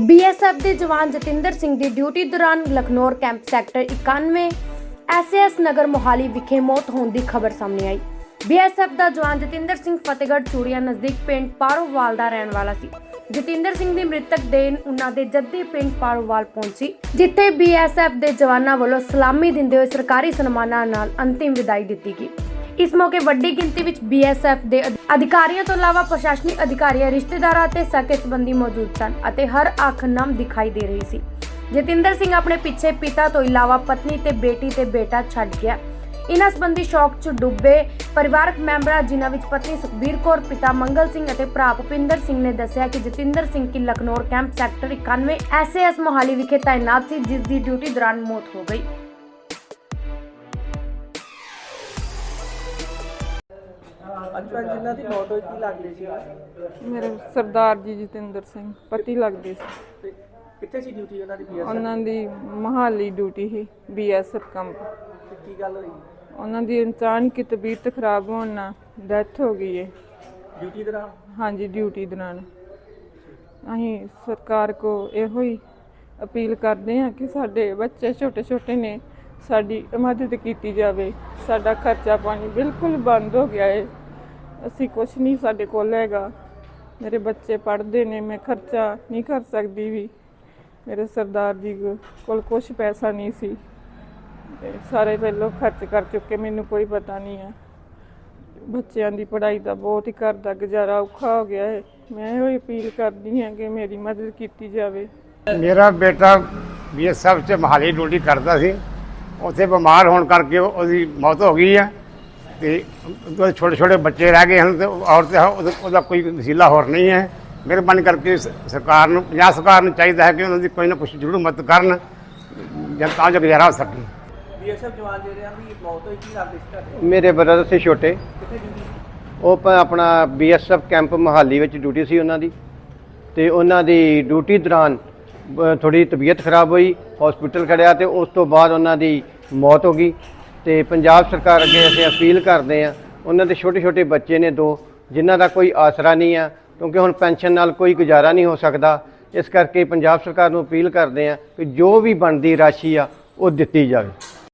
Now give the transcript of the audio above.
BSF ਦੇ ਜਵਾਨ ਜਤਿੰਦਰ ਸਿੰਘ ਦੀ ਡਿਊਟੀ ਦੌਰਾਨ Lakhnaur camp sector 91 SS Nagar Mohali ਵਿਖੇ ਮੌਤ ਹੋਣ ਦੀ ਖਬਰ ਸਾਹਮਣੇ ਆਈ। ਬੀਐਸਐਫ ਦਾ ਜਵਾਨ ਜਤਿੰਦਰ ਸਿੰਘ ਫਤਿਹਗੜ੍ਹ ਚੂੜੀਆਂ ਨਜ਼ਦੀਕ ਪਿੰਡ ਪਾਰੋਵਾਲ ਦਾ ਰਹਿਣ ਵਾਲਾ ਸੀ। ਜਤਿੰਦਰ ਸਿੰਘ ਦੀ ਮ੍ਰਿਤਕ ਦੇਹ ਉਹਨਾਂ ਦੇ ਜੱਦੀ ਪਿੰਡ ਪਾਰੋਵਾਲ ਪਹੁੰਚੀ, ਜਿੱਥੇ ਬੀਐਸਐਫ ਦੇ ਜਵਾਨਾਂ ਵੱਲੋਂ ਸਲਾਮੀ ਦਿੰਦੇ ਹੋਏ ਸਰਕਾਰੀ ਸਨਮਾਨਾਂ ਨਾਲ ਅੰਤਿਮ ਵਿਦਾਈ ਦਿੱਤੀ ਗਈ। ਇਸ ਮੌਕੇ ਵੱਡੀ ਗਿਣਤੀ ਵਿੱਚ ਬੀਐਸਐਫ ਦੇ ਅਧਿਕਾਰੀਆਂ ਤੋਂ ਇਲਾਵਾ ਪ੍ਰਸ਼ਾਸਨਿਕ ਅਧਿਕਾਰੀਆਂ, ਰਿਸ਼ਤੇਦਾਰਾਂ ਅਤੇ ਸਕੇ ਸੰਬੰਧੀ ਮੌਜੂਦ ਸਨ ਅਤੇ ਹਰ ਅੱਖ ਨਮ ਦਿਖਾਈ ਦੇ ਰਹੀ ਸੀ। ਜਤਿੰਦਰ ਸਿੰਘ ਆਪਣੇ ਪਿੱਛੇ ਪਿਤਾ ਤੋਂ ਇਲਾਵਾ ਪਤਨੀ ਤੇ ਬੇਟੀ ਤੇ ਬੇਟਾ ਛੱਡ ਗਿਆ। ਇਨ੍ਹਾਂ ਸੰਬੰਧੀ ਸ਼ੌਕ 'ਚ ਡੁੱਬੇ ਪਰਿਵਾਰਕ ਮੈਂਬਰਾਂ ਜਿਨ੍ਹਾਂ ਵਿੱਚ ਪਤਨੀ ਸੁਖਬੀਰ ਕੌਰ, ਪਿਤਾ ਮੰਗਲ ਸਿੰਘ ਅਤੇ ਭਰਾ ਭੁਪਿੰਦਰ ਸਿੰਘ ਨੇ ਦੱਸਿਆ ਕਿ ਜਤਿੰਦਰ ਸਿੰਘ ਕੀ Lakhnaur camp sector 91 SAS Mohali ਵਿਖੇ ਤਾਇਨਾਤ ਸੀ, ਜਿਸ ਦੀ ਡਿਊਟੀ ਦੌਰਾਨ ਮੌਤ ਹੋ ਗਈ। ਅੱਜ ਤੱਕ ਜਿਨ੍ਹਾਂ ਦੀ ਮੌਤ ਹੋਈ ਕੀ ਲੱਗਦੇ ਸੀ? ਮੇਰੇ ਸਰਦਾਰ ਜੀ ਜਤਿੰਦਰ ਸਿੰਘ ਪਤੀ ਲੱਗਦੇ ਸੀ। ਤੇ ਕਿੱਥੇ ਸੀ ਡਿਊਟੀ ਉਹਨਾਂ ਦੀ ਬੀਐਸ ਉਹਨਾਂ ਦੀ ਮਹਾਲੀ ਡਿਊਟੀ ਸੀ ਬੀਐਸਐਫ ਕੰਪ ਕੀ ਗੱਲ ਹੋਈ? ਉਹਨਾਂ ਦੀ ਅਚਾਨਕ ਹੀ ਤਬੀਅਤ ਖਰਾਬ ਹੋਣ ਨਾਲ ਡੈਥ ਹੋ ਗਈ ਹੈ ਡਿਊਟੀ ਦੌਰਾਨ ਹਾਂਜੀ ਡਿਊਟੀ ਦੌਰਾਨ ਅਸੀਂ ਸਰਕਾਰ ਕੋ ਇਹੋ ਹੀ ਅਪੀਲ ਕਰਦੇ ਹਾਂ ਕਿ ਸਾਡੇ ਬੱਚੇ ਛੋਟੇ ਛੋਟੇ ਨੇ ਸਾਡੀ ਮਦਦ ਕੀਤੀ ਜਾਵੇ। ਸਾਡਾ ਖਰਚਾ ਪਾਣੀ ਬਿਲਕੁਲ ਬੰਦ ਹੋ ਗਿਆ ਹੈ ਅਸੀਂ ਕੁਝ ਨਹੀਂ ਸਾਡੇ ਕੋਲ ਹੈਗਾ। ਮੇਰੇ ਬੱਚੇ ਪੜ੍ਹਦੇ ਨੇ, ਮੈਂ ਖਰਚਾ ਨਹੀਂ ਕਰ ਸਕਦੀ ਵੀ। ਮੇਰੇ ਸਰਦਾਰ ਜੀ ਕੋਲ ਕੁਝ ਪੈਸਾ ਨਹੀਂ ਸੀ। ਤੇ ਸਾਰੇ ਪਹਿਲੋਂ ਖਰਚ ਕਰ ਚੁੱਕੇ, ਮੈਨੂੰ ਕੋਈ ਪਤਾ ਨਹੀਂ ਹੈ ਬੱਚਿਆਂ ਦੀ ਪੜ੍ਹਾਈ ਦਾ ਬਹੁਤ ਹੀ ਘਰ ਦਾ ਗੁਜ਼ਾਰਾ ਔਖਾ ਹੋ ਗਿਆ ਹੈ। ਮੈਂ ਇਹੋ ਹੀ ਅਪੀਲ ਕਰਦੀ ਹਾਂ ਕਿ ਮੇਰੀ ਮਦਦ ਕੀਤੀ ਜਾਵੇ। ਮੇਰਾ ਬੇਟਾ ਬੀਐਸਐਫ ਚ ਮਹਾਲੀ ਡਿਊਟੀ ਕਰਦਾ ਸੀ। ਉੱਥੇ ਬਿਮਾਰ ਹੋਣ ਕਰਕੇ ਉਹਦੀ ਮੌਤ ਹੋ ਗਈ ਹੈ ਤੇ ਉਹਦੇ ਛੋਟੇ ਛੋਟੇ ਬੱਚੇ ਰਹਿ ਗਏ ਹਨ ਤੇ ਔਰ ਤੇ ਉਹਦਾ- ਕੋਈ ਵਸੀਲਾ ਹੋਰ ਨਹੀਂ ਹੈ। ਮਿਹਰਬਾਨੀ ਕਰਕੇ ਸਰਕਾਰ ਨੂੰ ਪੰਜਾਬ ਸਰਕਾਰ ਨੂੰ ਚਾਹੀਦਾ ਹੈ ਕਿ ਉਹਨਾਂ ਦੀ ਕੋਈ ਨਾ ਕੁਝ ਜ਼ਰੂਰ ਮਦਦ ਕਰਨ ਜਾਂ ਤਾਂ ਜੋ ਗੁਜ਼ਾਰਾ ਹੋ ਸਕੇ। ਬੀਐਸਐਫ ਜਵਾਨ ਜਿਹੜੇ ਆ ਦੀ ਮੌਤ ਹੋਈ ਕੀ ਲੱਗਦੇ ਸੀ ਤੁਹਾਡੇ ਮੇਰੇ ਬ੍ਰਦਰ ਸੀ ਛੋਟੇ। ਉਹ ਆਪਣਾ ਬੀਐਸਐਫ ਕੈਂਪ ਮਹਾਲੀ ਵਿੱਚ ਡਿਊਟੀ ਸੀ ਉਹਨਾਂ ਦੀ। ਤੇ ਉਹਨਾਂ ਦੀ ਡਿਊਟੀ ਦੌਰਾਨ ਥੋੜੀ ਤਬੀਅਤ ਖਰਾਬ ਹੋਈ ਹਸਪੀਟਲ ਖੜਿਆ ਤੇ ਉਸ ਤੋਂ ਬਾਅਦ ਉਹਨਾਂ ਦੀ ਮੌਤ ਹੋ ਗਈ। ਤੇ ਪੰਜਾਬ ਸਰਕਾਰ ਅੱਗੇ ਅਸੀਂ ਅਪੀਲ ਕਰਦੇ ਆ ਉਹਨਾਂ ਦੇ ਛੋਟੇ ਛੋਟੇ ਬੱਚੇ ਨੇ ਦੋ, ਜਿਨ੍ਹਾਂ ਦਾ ਕੋਈ ਆਸਰਾ ਨਹੀਂ ਆ, ਕਿਉਂਕਿ ਹੁਣ ਪੈਨਸ਼ਨ ਨਾਲ ਕੋਈ ਗੁਜ਼ਾਰਾ ਨਹੀਂ ਹੋ ਸਕਦਾ। ਇਸ ਕਰਕੇ ਪੰਜਾਬ ਸਰਕਾਰ ਨੂੰ ਅਪੀਲ ਕਰਦੇ ਆ ਕਿ ਜੋ ਵੀ ਬਣਦੀ ਰਾਸ਼ੀ ਆ, ਉਹ ਦਿੱਤੀ ਜਾਵੇ।